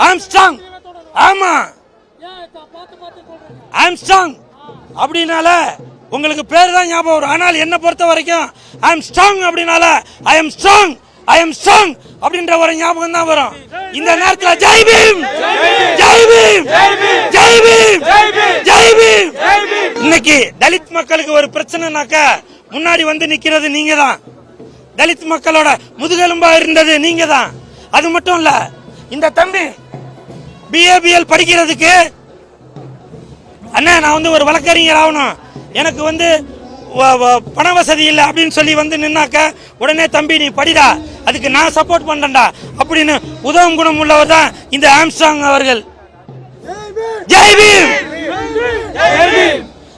Armstrong ஆமா. Armstrong அப்படின்னால உங்களுக்கு பேர் தான் ஞாபகம் வரும். ஆனால் என்ன பொறுத்த வரைக்கும் ஐம் எம் ஸ்ட்ராங் அப்படின்னால I am strong I strong அப்படின்ற ஒரு ஞாபகம் தான் வரும். இந்த நேரத்தில் ஜெய் பீம்! ஜெய் பீம்! ஜெய் பீம்! ஜெய் பீம்! இன்னைக்கு தலித் மக்களுக்கு ஒரு பிரச்சனைனாக்க முன்னாடி வந்து நிக்கிறது நீங்க தான் தலித் மக்களோட முதுகெலும்பா இருந்தது நீங்க தான் அது மட்டும் இல்லை இந்த தம்பி பிஏபிஎல் படிக்கிறதுக்கு அண்ணா நான் வந்து ஒரு வழக்கறிஞர் ஆகணும். எனக்கு வந்து பண வசதி இல்லை அப்படின்னு சொல்லி வந்து நின்னாக்க உடனே தம்பி நீ படிடா. அதுக்கு நான் சப்போர்ட் பண்றேன்டா. அப்படின்னு உதவும் குணம் உள்ளவர் தான் இந்த ஆம்ஸ்டாங் அவர்கள். ஜெய் பீம்!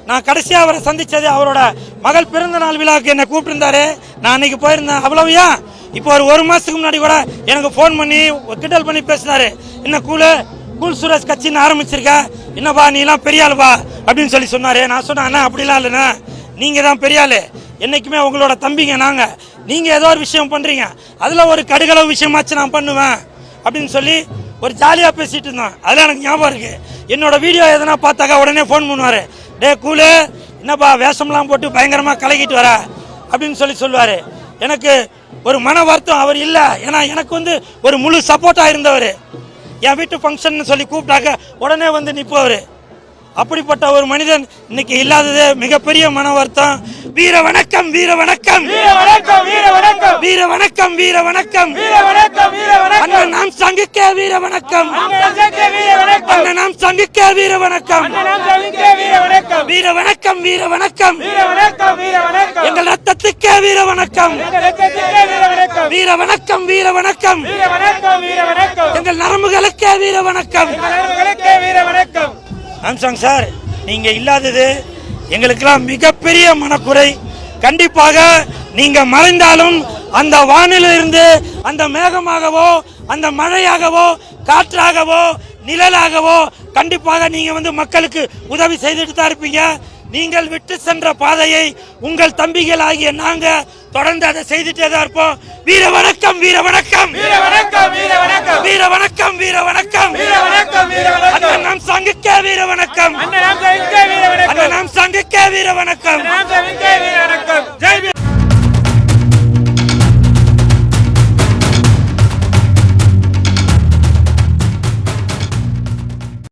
நான் கடைசியா அவரை சந்திச்சது அவரோட மகள் பிறந்த நாள் விழாவுக்கு என்ன கூப்பிட்டிருந்தாரு. நான் அன்னைக்கு போயிருந்தேன். அவ்வளவுயா இப்போ ஒரு ஒரு மாசத்துக்கு முன்னாடி கூட எனக்கு ஃபோன் பண்ணி கிண்டல் பண்ணி பேசினாரு. என்ன கூலு கூல் சுரேஷ் கட்சின்னு ஆரம்பிச்சிருக்க. என்னப்பா நீ எல்லாம் பெரிய ஆளுப்பா? அப்படின்னு சொல்லி சொன்னாரு. நான் சொன்னேன் அண்ணா அப்படிலாம் இல்லைண்ணா. நீங்க தான் பெரிய ஆளு. என்னைக்குமே உங்களோட தம்பிங்க நாங்க. நீங்க ஏதோ ஒரு விஷயம் பண்றீங்க. அதுல ஒரு கடுகளவு விஷயமாச்சு நான் பண்ணுவேன். அப்படின்னு சொல்லி ஒரு ஜாலியா பேசிட்டு இருந்தோம். அதெல்லாம் எனக்கு ஞாபகம் இருக்கு. என்னோட வீடியோ எதனா பார்த்தாக்கா உடனே ஃபோன் பண்ணுவாரு. டே கூலு என்னப்பா வேஷம்லாம் போட்டு பயங்கரமா கலக்கிட்டு வர? அப்படின்னு சொல்லி சொல்லுவாரு. எனக்கு ஒரு மன வருத்தம் அவர் இல்ல ஏன்னா எனக்கு வந்து ஒரு முழு சப்போர்ட்டா இருந்தவர் என் வீட்டு ஃபங்க்ஷன் சொல்லி கூப்பிட்டாக்க உடனே வந்து நிற்பவர் அப்படிப்பட்ட ஒரு மனிதன் இன்னைக்கு இல்லாதது மிகப்பெரிய மன வருத்தம் வீர வணக்கம் வீர வணக்கம் வீர வணக்கம் வீர வணக்கம் வீர வணக்கம் வீர வணக்கம் வீர வணக்கம் வீர வணக்கம் அண்ணன் நாம் சங்குக்கே வீர வணக்கம் அண்ணன் நாம் சங்குக்கே வீர வணக்கம் வீர வணக்கம் வீர வணக்கம் வீர வணக்கம் வீர வணக்கம் வீர வணக்கம் எங்கள் ரத்தத்துக்கே வீர வணக்கம். வீர வணக்கம் வீர வணக்கம். எங்கள் நரம்புகளுக்கே வீர வணக்கம். அம்சாங் சார் நீங்க இல்லாதது எங்களுக்கெல்லாம் மிகப்பெரிய மனக்குறை. கண்டிப்பாக நீங்க மறைந்தாலும் அந்த வானிலிருந்து அந்த மேகமாகவோ அந்த மழையாகவோ காற்றாகவோ நிழலாகவோ கண்டிப்பாக நீங்க வந்து மக்களுக்கு உதவி செய்துட்டு தான் இருப்பீங்க. நீங்கள் விட்டு சென்ற பாதையை உங்கள் தம்பிகள் ஆகிய நாங்க தொடர்ந்து அதை செய்துட்டே தான் இருப்போம். வீர வணக்கம் வீர வணக்கம். வீர வணக்கம் வீர வணக்கம். வீர வணக்கம் வீர வணக்கம். வீர வணக்கம் வீர வணக்கம். அண்ணன் நாம் சங்குக்கே வீர வணக்கம். அண்ணன் நாம் சங்குக்கே வீர வணக்கம். அண்ணன் நாம் சங்குக்கே வீர வணக்கம்.